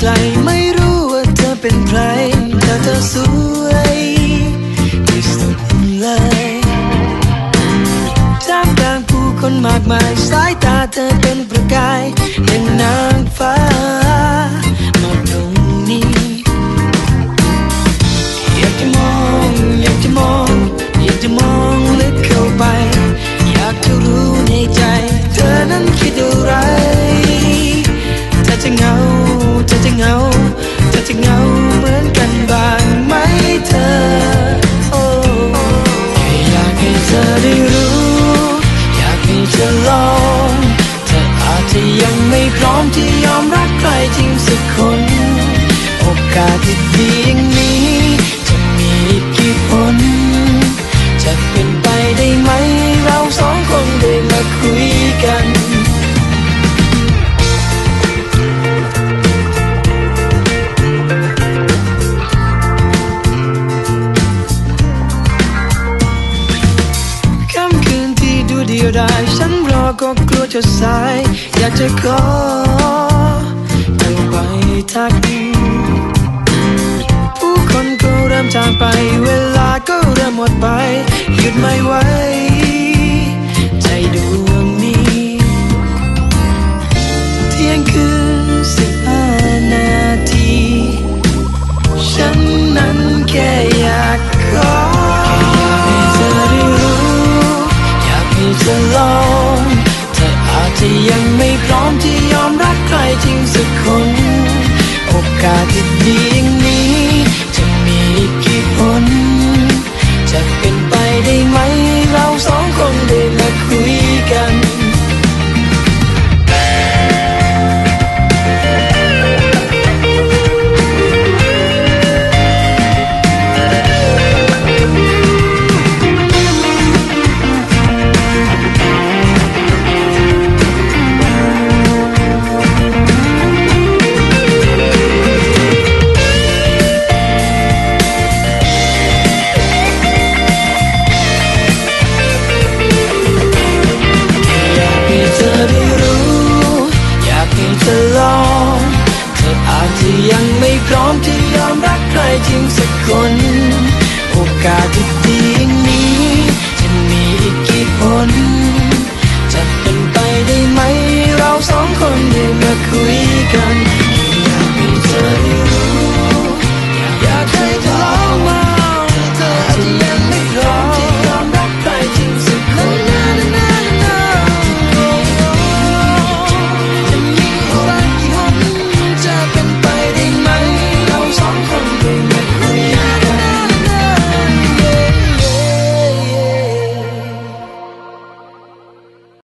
ไกลไม่รู้ว่าเธอเป็นใครแต่เธอสวยที่สุดเลยท่ามกลางผู้คนมากมายสายตาเธอเป็นประกายเป็นนางฟ้า ยังไม่พร้อมที่ยอมรับใครจริงสักคน โอกาสที่ดีอย่างนี้ จะมีอีกกี่ผลจะเป็นไปได้ไหม เราสองคนได้มาคุยกันค่ำคืนที่ดูเดียวดาย ก็กลัวจะสาย อยากจะขอเธอไปทัก ผู้คนก็เริ่มจางไป เวลาก็เริ่มหมดไป หยุดไม่ไหว รับใครจริงสักคน โอกาสที่ดีอ รักใครจริงสักคน โอกาสที่ดีอย่างนี้ จะมีอีกกี่คนจะเป็นไปได้ไหม เราสองคนได้มาคุยกัน